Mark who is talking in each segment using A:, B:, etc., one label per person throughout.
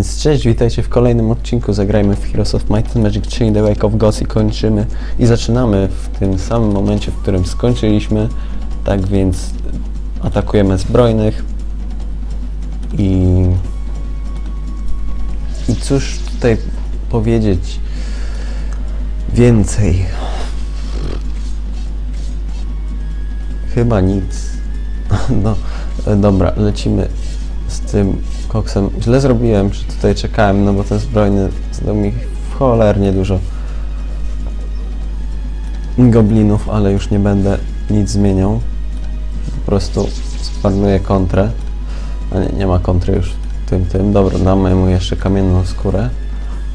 A: Więc cześć, witajcie w kolejnym odcinku Zagrajmy w Heroes of Might and Magic 3 The Wake of Gods i kończymy i zaczynamy w tym samym momencie, w którym skończyliśmy. Tak więc atakujemy zbrojnych i i cóż tutaj powiedzieć więcej? Chyba nic. No, dobra, lecimy z tym koksem. Źle zrobiłem, że tutaj czekałem, no bo ten zbrojny zdał mi cholernie dużo goblinów, ale już nie będę nic zmieniał. Po prostu sparnuję kontrę. A nie, nie ma kontry już tym, tym. Dobra, damy mu jeszcze kamienną skórę.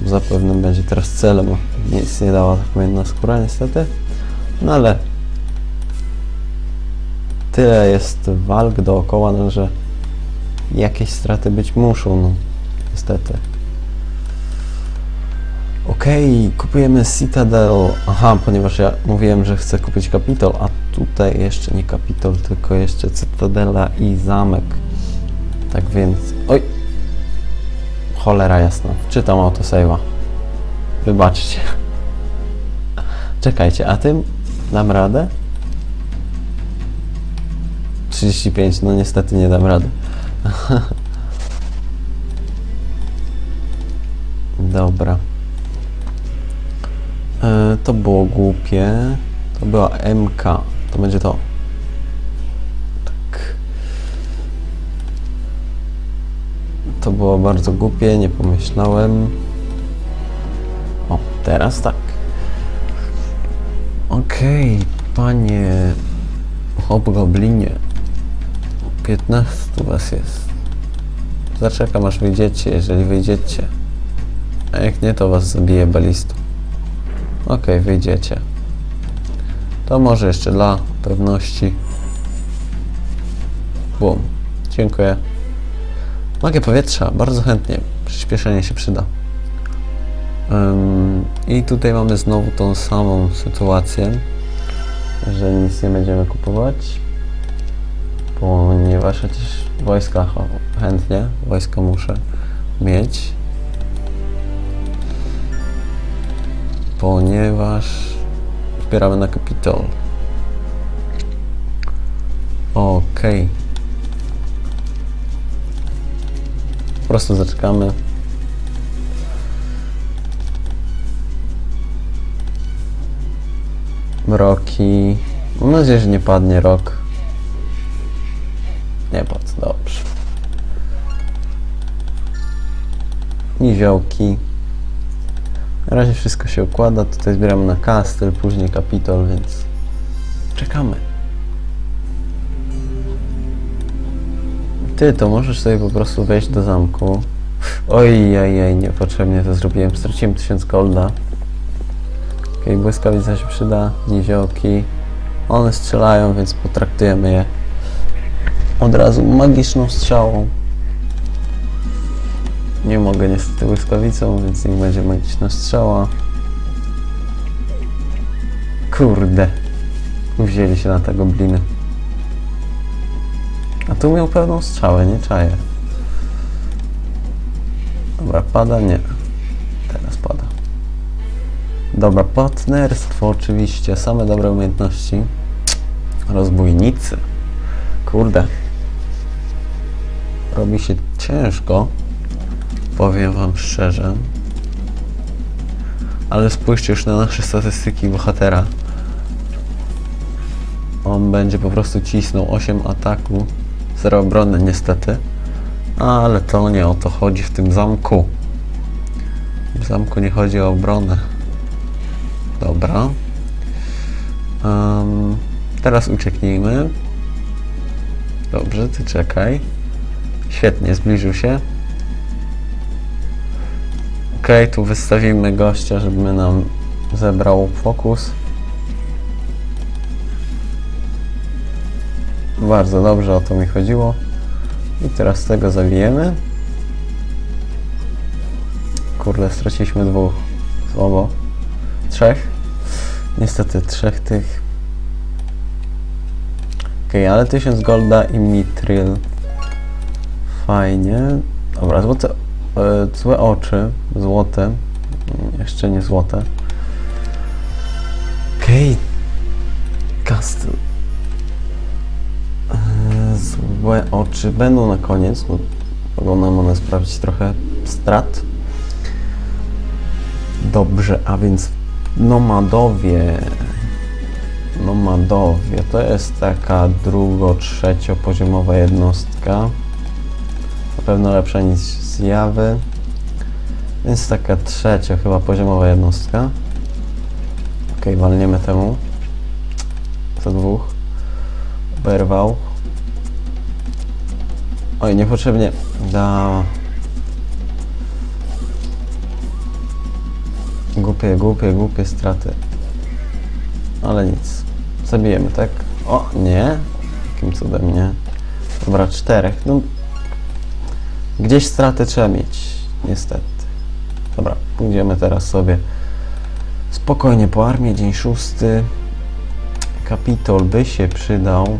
A: Zapewne będzie teraz celem. Nic nie dała ta kamienna skóra niestety. No ale tyle jest walk dookoła, no, że jakieś straty być muszą, no niestety. Okej, kupujemy Citadel. Aha, ponieważ ja mówiłem, że chcę kupić Capitol, a tutaj jeszcze nie Capitol, tylko jeszcze Cytadela i zamek. Tak więc. Oj! Cholera jasna. Czytam autosave'a. Wybaczcie. Czekajcie, a tym dam radę? 35, no niestety nie dam rady. Dobra. E, to było głupie. To była MK. To będzie to. Tak. To było bardzo głupie, nie pomyślałem. O, teraz tak. Okej, panie hobgoblinie. 15 was jest. Zaczekam aż wyjdziecie, jeżeli wyjdziecie. A jak nie, to was zabije balistą. Okej, wyjdziecie. To może jeszcze dla pewności. Bum. Dziękuję. Magię powietrza, bardzo chętnie. Przyspieszenie się przyda. Ym, I tutaj mamy znowu tą samą sytuację, że nic nie będziemy kupować, ponieważ chociaż wojska chętnie, wojsko muszę mieć, ponieważ zbieramy na kapitol. Okej. Po prostu zaczekamy. Roki. Mam nadzieję, że nie padnie rok. Nie padł, dobrze. Niziołki. Na razie wszystko się układa. Tutaj zbieramy na kastel, później kapitol, więc czekamy. Ty, to możesz sobie po prostu wejść do zamku. Oj, oj, oj, niepotrzebnie to zrobiłem. Straciłem 1000 golda. Okej, błyskawica się przyda, niziołki. One strzelają, więc potraktujemy je od razu magiczną strzałą. Nie mogę niestety błyskawicą, więc niech będzie magiczna strzała. Kurde. Wzięli się na te gobliny. A tu miał pełną strzałę, nie czaję. Dobra, pada? Nie. Teraz pada. Dobra, partnerstwo oczywiście, same dobre umiejętności. Rozbójnicy. Kurde. Robi się ciężko. Powiem wam szczerze. Ale spójrzcie już na nasze statystyki bohatera. On będzie po prostu cisnął 8 ataku, 0 obrony niestety. Ale to nie o to chodzi w tym zamku. W zamku nie chodzi o obronę. Dobra. Em, teraz ucieknijmy. Dobrze, ty czekaj. Świetnie, zbliżył się. Okej, tu wystawimy gościa, żeby nam zebrał fokus. Bardzo dobrze, o to mi chodziło. I teraz tego zabijemy. Kurde, straciliśmy dwóch. Słabo. Trzech. Niestety trzech tych. Okej, ale 1000 golda i. Fajnie. Dobra, złote e, złe oczy, złote, jeszcze nie złote. Kate Castle. E, Złe oczy będą na koniec, bo mogą nam one sprawić trochę strat. Dobrze, a więc nomadowie. Nomadowie to jest taka drugo-trzeciopoziomowa jednostka. Pewno lepsza niż zjawy. Więc taka trzecia chyba poziomowa jednostka. Ok, walniemy temu. Za dwóch. Oberwał. Oj, niepotrzebnie. Da. Głupie, głupie, głupie straty. Ale nic. Zabijemy, tak? O, nie. Jakim cudem nie. Dobra, czterech. No. Gdzieś straty trzeba mieć. Niestety. Dobra, pójdziemy teraz sobie spokojnie po armię. Dzień szósty. Kapitol by się przydał.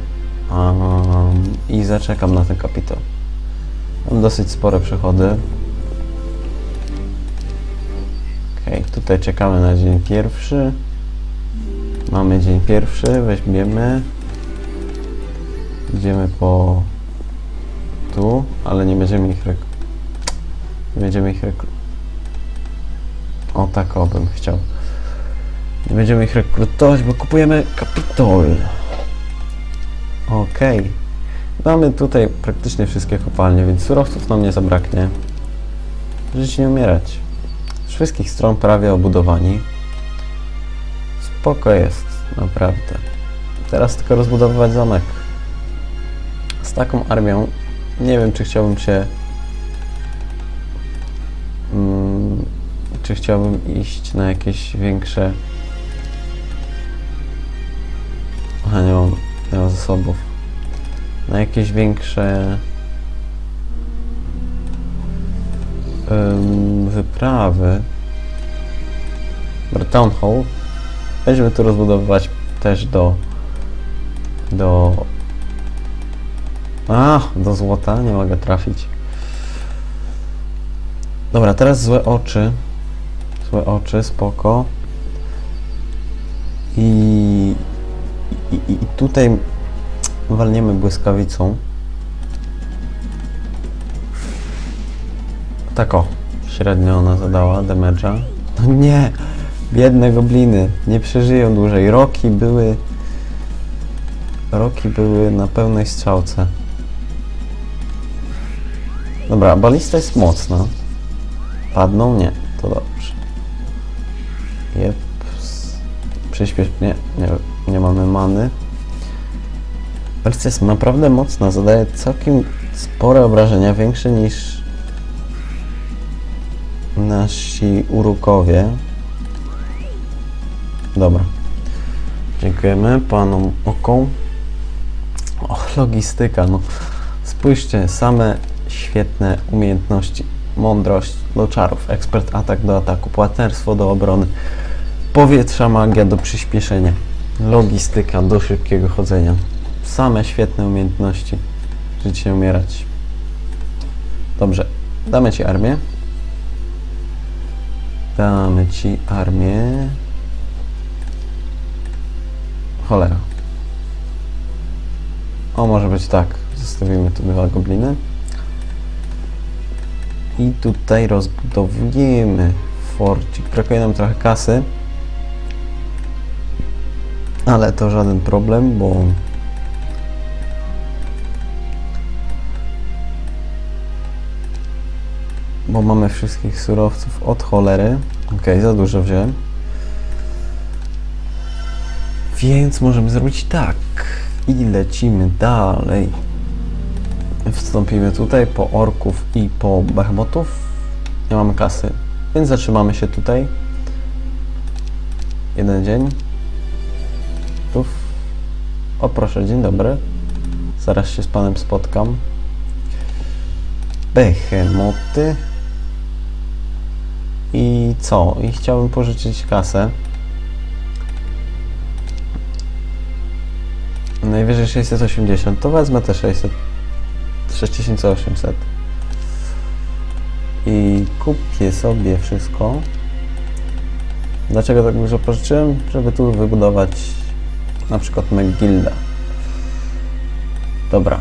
A: Um, I zaczekam na ten kapitol. Mam dosyć spore przychody. Okej, tutaj czekamy na dzień pierwszy. Mamy dzień pierwszy, weźmiemy. Idziemy po tu, ale nie będziemy ich rek... Nie będziemy ich rek... O tak o bym chciał. Nie będziemy ich rekrutować, bo kupujemy kapitol. Okej. Mamy tutaj praktycznie wszystkie kopalnie, więc surowców nam nie zabraknie. Żyć nie umierać. Z wszystkich stron prawie obudowani. Spoko jest, naprawdę. Teraz tylko rozbudowywać zamek. Z taką armią nie wiem, czy chciałbym się. Mm, czy chciałbym iść na jakieś większe. Aha, nie mam, nie mam zasobów. Na jakieś większe. wyprawy. Town Hall. Będziemy tu rozbudowywać też do. do. A, do złota, nie mogę trafić. Dobra, teraz złe oczy. Złe oczy, spoko. I, i, i, tutaj walniemy błyskawicą. Tak o, średnio ona zadała damage'a. No nie, biedne gobliny, nie przeżyją dłużej. Roki były... Roki były na pełnej strzałce. Dobra, balista jest mocna. Padną? Nie, to dobrze. Jep. Przyspiesz... Nie, nie, nie mamy many. Balista jest naprawdę mocna, zadaje całkiem spore obrażenia, większe niż nasi urukowie. Dobra. Dziękujemy panom oką. O, logistyka, no. Spójrzcie, same świetne umiejętności. Mądrość do czarów, ekspert atak do ataku, płatnerstwo do obrony, powietrza magia do przyspieszenia, logistyka do szybkiego chodzenia. Same świetne umiejętności. Żyć nie umierać. Dobrze, damy ci armię. Damy ci armię. Cholera. O, może być tak. Zostawimy tu dwa gobliny. I tutaj rozbudowujemy forcik. Brakuje nam trochę kasy. Ale to żaden problem, bo bo mamy wszystkich surowców od cholery. Okej, za dużo wziąłem. Więc możemy zrobić tak. I lecimy dalej. Wstąpimy tutaj po orków i po behemotów. Nie mamy kasy, więc zatrzymamy się tutaj. Jeden dzień. O proszę, dzień dobry. Zaraz się z panem spotkam. Behemoty. I co? I chciałbym pożyczyć kasę. Najwyżej 680, to wezmę te 600. 6800. i kupię sobie wszystko. Dlaczego tak dużo pożyczyłem? Żeby tu wybudować na przykład McGilda. Dobra.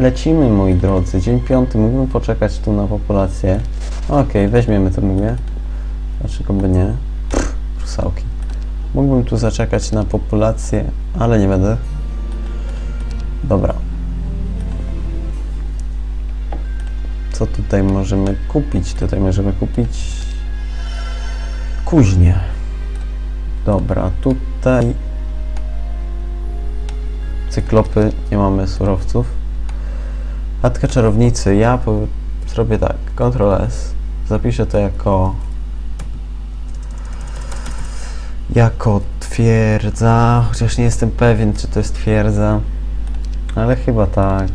A: Lecimy, moi drodzy. Dzień piąty. Mógłbym poczekać tu na populację. Okej, weźmiemy to mówię. Dlaczego by nie? Pff, Rusałki. Mógłbym tu zaczekać na populację, ale nie będę. Dobra. Co tutaj możemy kupić? Tutaj możemy kupić kuźnię. Dobra, tutaj cyklopy, nie mamy surowców. Chatka czarownicy, ja zrobię tak, Ctrl S, zapiszę to jako jako twierdza, chociaż nie jestem pewien, czy to jest twierdza, ale chyba tak.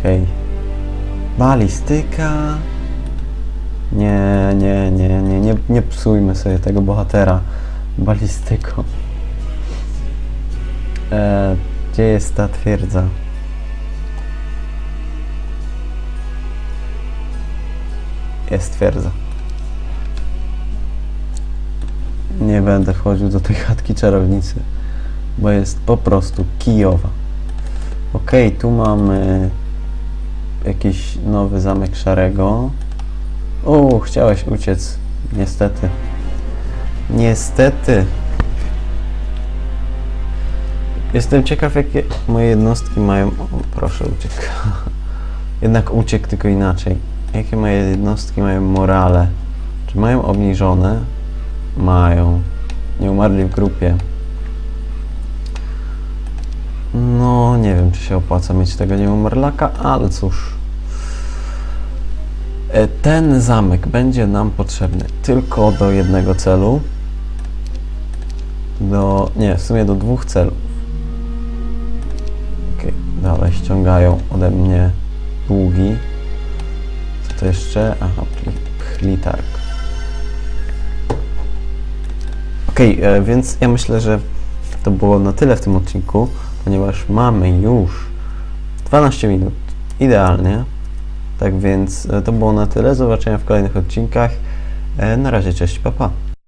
A: Okej. Balistyka. Nie, nie, nie, nie, nie, nie psujmy sobie tego bohatera balistyką. E, gdzie jest ta twierdza? Jest twierdza. Nie będę wchodził do tej chatki czarownicy, bo jest po prostu kijowa. Okej, tu mamy jakiś nowy zamek szarego. O, chciałeś uciec. Niestety. Niestety. Jestem ciekaw, jakie moje jednostki mają. O, proszę, uciekł. Jednak uciekł, tylko inaczej. Jakie moje jednostki mają morale? Czy mają obniżone? Mają. Nie umarli w grupie. No, nie wiem, czy się opłaca mieć tego nieumarlaka, ale cóż. E, Ten zamek będzie nam potrzebny tylko do jednego celu. Do. Nie, w sumie do dwóch celów. Okej, dalej ściągają ode mnie długi. Co to jeszcze? Aha, pchlitarg. Okej, e, więc ja myślę, że to było na tyle w tym odcinku, ponieważ mamy już 12 minut. Idealnie. Tak więc e, to było na tyle. Zobaczenia w kolejnych odcinkach. E, Na razie, cześć, papa. Pa.